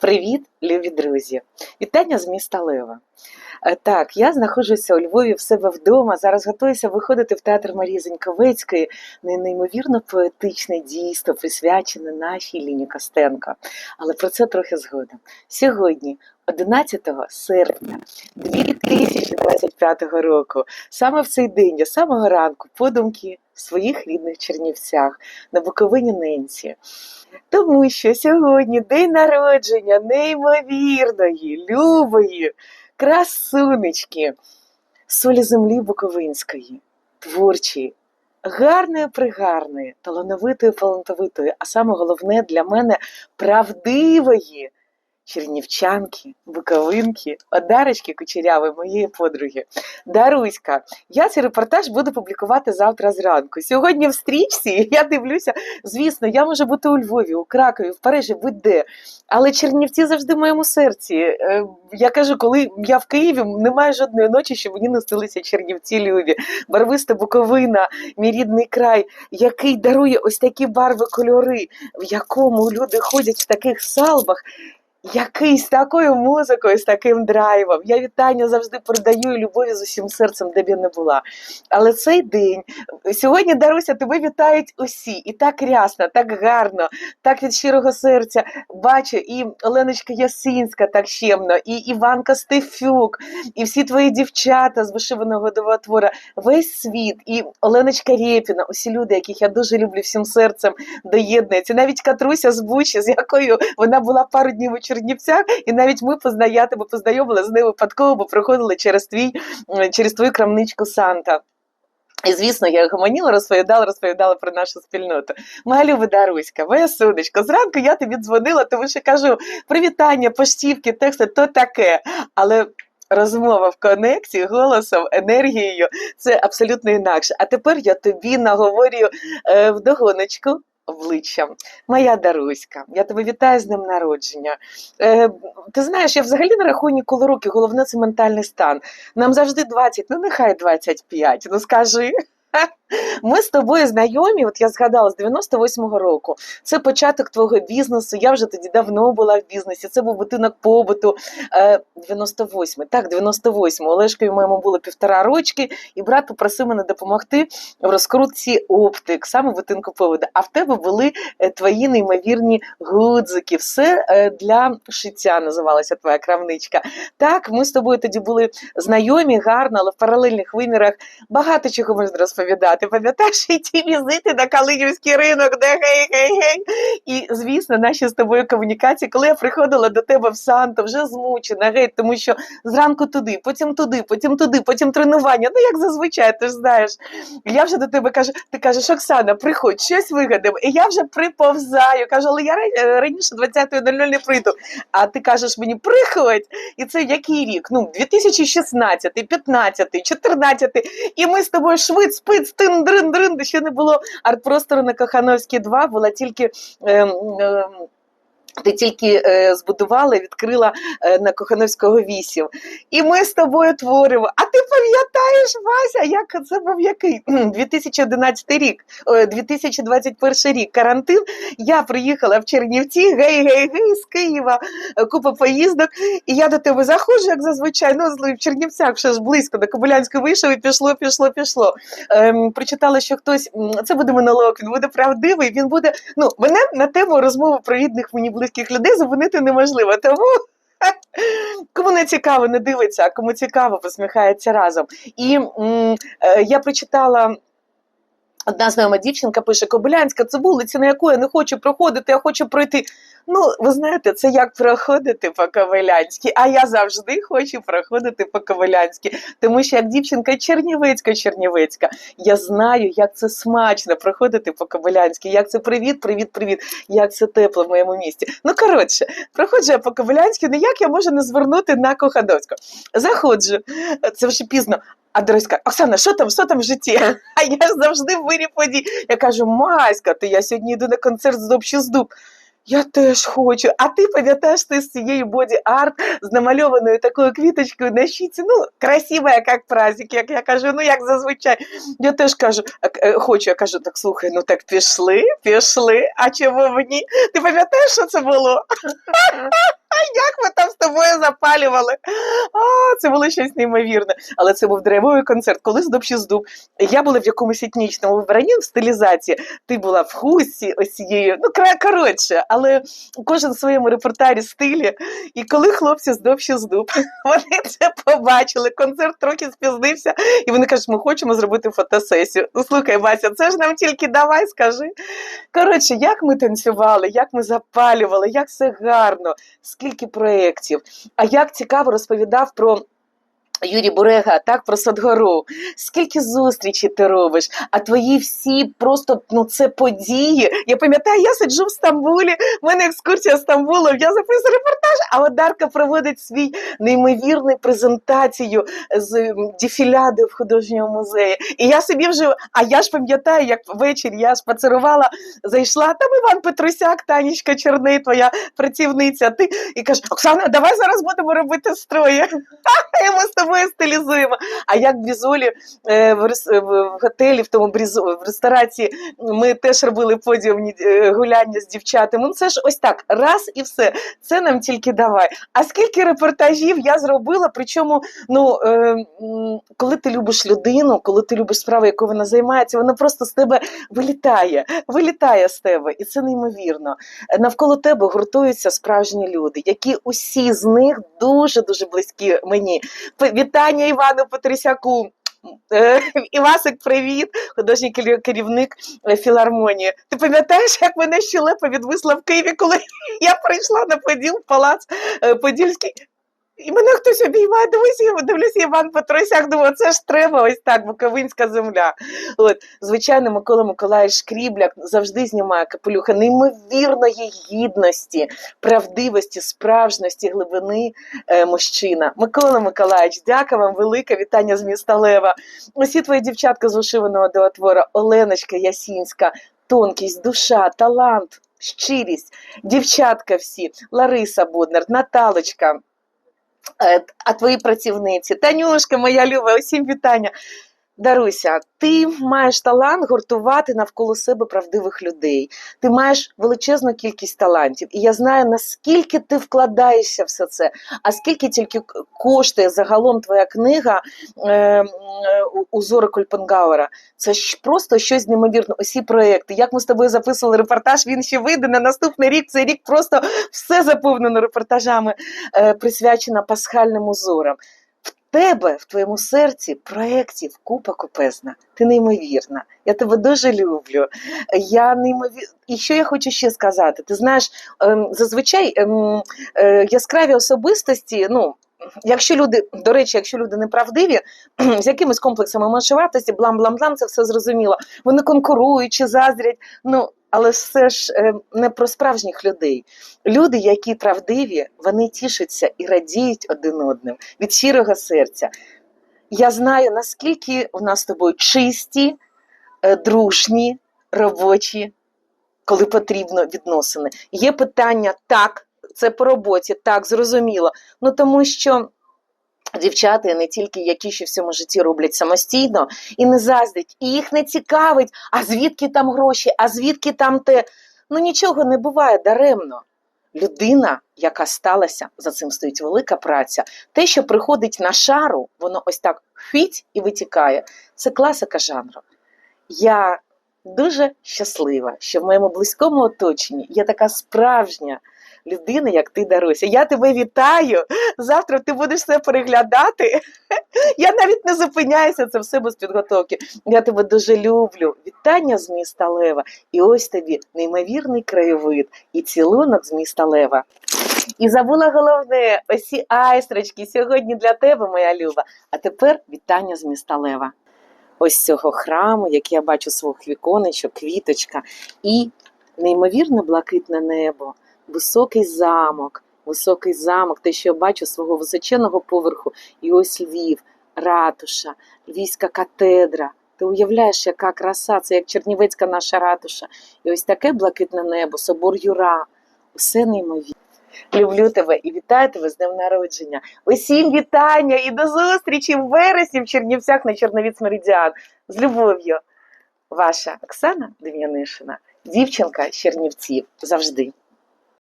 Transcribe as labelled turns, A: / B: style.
A: Привіт, любі друзі! Вітання з міста Лева. Е, Так, я знаходжуся у Львові в себе вдома. Зараз готуюся виходити в театр Марії Зеньковецької неймовірно поетичне дійство, присвячене нашій Ліні Костенко. Але про це трохи згодом. Сьогодні, 11 серпня 2025 року, саме в цей день, я самого ранку, подумки в своїх рідних Чернівцях на Буковині Ненці. Тому що сьогодні день народження неймовірної, любої, красунечки, солі землі Буковинської, творчої, гарної, пригарної, талановитої, талантовитої, а саме головне для мене правдивої чернівчанки, буковинки, Одарочки Кучерявої, моєї подруги. Даруська, я цей репортаж буду публікувати завтра зранку. Сьогодні в стрічці я дивлюся, звісно, я можу бути у Львові, у Кракові, в Парижі, будь-де. Але Чернівці завжди в моєму серці. Е, Я кажу, коли я в Києві, немає жодної ночі, що мені не снилися Чернівці любі. Барвиста Буковина, мій рідний край, який дарує ось такі барви, кольори, в якому люди ходять в таких салбах. Який з такою музикою, з таким драйвом. Я вітання завжди передаю і любові з усім серцем, де б я не була. Але цей день сьогодні, Даруся, тебе вітають усі, і так рясно, так гарно, так від щирого серця. Бачу, і Оленочка Ясинська так щемно, і Іванка Стефюк, і всі твої дівчата з вишиваного годового твора, весь світ, і Оленочка Рєпіна, усі люди, яких я дуже люблю всім серцем, доєднуються. Навіть Катруся з Бучі, з якою вона була пару днів у Чернівцях, і навіть ми позная, познайомили з нею випадково, бо проходили через твій через твою крамничку Санта. І, звісно, я гомоніла, розповідала, розповідала про нашу спільноту. Моя люба Даруська, моя сонечко, зранку я тобі дзвонила, тому що кажу, привітання, поштівки, тексти, то таке. Але розмова в конекті, голосом, енергією це абсолютно інакше. А тепер я тобі наговорю е, вдогоночку обличчям. Моя Даруська, я тебе вітаю з днем народження. Е, ти знаєш, я взагалі не рахую ніколи роки, головне це ментальний стан. Нам завжди 20, ну нехай 25, ну скажи. Ми з тобою знайомі, от я згадала з 98-го року. Це початок твого бізнесу. Я вже тоді давно була в бізнесі. Це був будинок побуту. Е, 98-й, так, 98-й. Олешкові моєму було півтора рочки, і брат попросив мене допомогти в розкрутці оптик, саме будинку побуту. А в тебе були е, твої неймовірні гудзики. Все е, для шиття називалася твоя крамничка. Так, ми з тобою тоді були знайомі, гарно, але в паралельних вимірах багато чого можна розповідати. Пам'ятаєш і ті візити на Калинівський ринок, де гей-гей-гей. І, звісно, наші з тобою комунікації, коли я приходила до тебе в Санто, вже змучена, геть, тому що зранку туди, потім туди, потім туди, потім тренування. Ну, як зазвичай, ти ж знаєш. Я вже до тебе кажу, ти кажеш, Оксана, приходь, щось вигадаємо. І я вже приповзаю. Кажу, але я ра- раніше 20.00 не прийду. А ти кажеш мені, приходь. І це який рік? Ну, 2016, 15, 14. І ми з тобою швид, спиц, тин, дрин, дрин, ще не було арт-простору на Кохановській 2, була тільки. Ем, ем, ти тільки е, збудувала, відкрила е, на Кохановського 8. І ми з тобою творимо. А ти пам'ятаєш, Вася, як це був який? 2011 рік, е, 2021 рік. Карантин. Я приїхала в Чернівці, гей-гей-гей, з Києва, е, купа поїздок. І я до тебе заходжу, як зазвичай, ну, в Чернівцях ще ж близько, до Кобилянської вийшов і пішло, пішло, пішло. Ем, прочитала, що хтось, це буде монолог, він буде правдивий, він буде, ну, мене на тему розмови про рідних мені близьких людей зупинити неможливо. Тому кому не цікаво, не дивиться, а кому цікаво, посміхається разом. І м, е, я прочитала. Одна знайома дівчинка пише: Кобилянська, це вулиця, на яку я не хочу проходити, я хочу пройти. Ну, ви знаєте, це як проходити по Ковилянській, а я завжди хочу проходити по Ковилянській, тому що як дівчинка Чернівецька, Чернівецька, я знаю, як це смачно проходити по Ковилянській, як це привіт, привіт, привіт, як це тепло в моєму місті. Ну, коротше, проходжу я по Ковилянській, ну як я можу не звернути на Кохановську? Заходжу, це вже пізно. А Дороська, Оксана, що там, що там в житті? А я ж завжди в вирі. Я кажу, Маська, то я сьогодні йду на концерт з Общий здуб. Я теж хочу. А ти пам'ятаєш ти з цією боді-арт з намальованою такою квіточкою на щіці? Ну, красива, як праздник, як я кажу, ну як зазвичай. Я теж кажу, «Е, хочу, я кажу, так слухай, ну так пішли, пішли. А чому б ні? Ти пам'ятаєш, що це було? Як там з тобою запалювали? А, це було щось неймовірне. Але це був драйвовий концерт. Коли здоб чи здуб. Я була в якомусь етнічному вбранні в стилізації. Ти була в хусті ось цією. Ну, кра- коротше, але кожен в своєму репертуарі стилі. І коли хлопці здоб чи здуб, вони це побачили. Концерт трохи спізнився, і вони кажуть, ми хочемо зробити фотосесію. Ну, слухай, Вася, це ж нам тільки давай, скажи. Коротше, як ми танцювали, як ми запалювали, як все гарно, скільки проєктів. А як цікаво розповідав про. Юрій Бурега, так про Садгору. Скільки зустрічей ти робиш? А твої всі просто ну це події. Я пам'ятаю, я сиджу в Стамбулі. в мене екскурсія Стамбулом. Я записую репортаж. А от Дарка проводить свій неймовірну презентацію з дефіляди в художньому музеї. І я собі вже, а я ж пам'ятаю, як ввечері я шпацерувала, зайшла. Там Іван Петрусяк, Танічка Чорний, твоя працівниця. Ти і каже: Оксана, давай зараз будемо робити строї. Ми з тобою стилізуємо. А як Брізолі е, в, е, в готелі, в тому в ресторації, ми теж робили подіумні е, гуляння з дівчатами. Ну це ж ось так, раз і все. Це нам тільки давай. А скільки репортажів я зробила? Причому, ну е, коли ти любиш людину, коли ти любиш справу, якою вона займається, вона просто з тебе вилітає, вилітає з тебе, і це неймовірно. Навколо тебе гуртуються справжні люди, які усі з них дуже дуже близькі мені. Вітання Івану Петрисяку. Е, Івасик, привіт, художній керівник е, філармонії. Ти пам'ятаєш, як мене щелепа відвисла в Києві, коли я прийшла на Поділ, палац е, Подільський. І мене хтось обіймає, дивись, я дивлюся, Іван Петросяк, думаю, це ж треба ось так, Буковинська земля. От, звичайно, Микола Миколаївич Шкрібляк завжди знімає капелюха неймовірної гідності, правдивості, справжності, глибини е, мужчина. Микола Миколаївич, дяка вам велике вітання з міста Лева. Усі твої дівчатка з ушиваного доотвора, Оленочка Ясінська, тонкість, душа, талант, щирість, дівчатка всі, Лариса Боднар, Наталочка. Е, А твої працівниці, Танюшка, моя люба, усім вітання. Даруся, ти маєш талант гуртувати навколо себе правдивих людей. Ти маєш величезну кількість талантів, і я знаю, наскільки ти вкладаєшся все це, а скільки тільки коштує загалом твоя книга е, е, у- у Зори Кольпенгауера. Це ж просто щось неймовірне. Усі проекти. Як ми з тобою записували репортаж, він ще вийде на наступний рік. Цей рік просто все заповнено репортажами, е, присвячено пасхальним узорам. Тебе, в твоєму серці, проєктів купа купезна. Ти неймовірна. Я тебе дуже люблю. Я неймовір... І що я хочу ще сказати? Ти знаєш, ем, зазвичай ем, е, яскраві особистості, ну. Якщо люди, до речі, якщо люди неправдиві, з якимись комплексами меншовартості, блам-блам-блам, це все зрозуміло. Вони конкурують чи заздрять. Ну, але все ж е, не про справжніх людей. Люди, які правдиві, вони тішаться і радіють один одним від щирого серця. Я знаю, наскільки у нас з тобою чисті, е, дружні, робочі, коли потрібно відносини. Є питання так, це по роботі, так, зрозуміло. Ну тому що. Дівчата не тільки які ще в цьому житті роблять самостійно і не заздрять, і їх не цікавить, а звідки там гроші, а звідки там те. Ну нічого не буває даремно. Людина, яка сталася, за цим стоїть велика праця. Те, що приходить на шару, воно ось так хвіть і витікає. Це класика жанру. Я дуже щаслива, що в моєму близькому оточенні є така справжня людина, як ти Даруся. Я тебе вітаю. Завтра ти будеш все переглядати. Я навіть не зупиняюся, це все без підготовки. Я тебе дуже люблю. Вітання з міста Лева. І ось тобі неймовірний краєвид і цілунок з міста Лева. І забула головне, ось ці айстрочки сьогодні для тебе, моя люба. А тепер вітання з міста Лева. Ось цього храму, як я бачу свого віконечок, квіточка, і неймовірно блакитне небо, високий замок, високий замок, те, що я бачу свого височеного поверху, і ось Львів, ратуша, Львівська катедра. Ти уявляєш, яка краса, це як Чернівецька наша ратуша. І ось таке блакитне небо, собор Юра. Усе неймовірно. Люблю тебе і вітаю тебе з днем народження. Усім вітання і до зустрічі в вересні в Чернівцях на Чорновіць Меридіан. З любов'ю. Ваша Оксана Дем'янишина, дівчинка Чернівців завжди.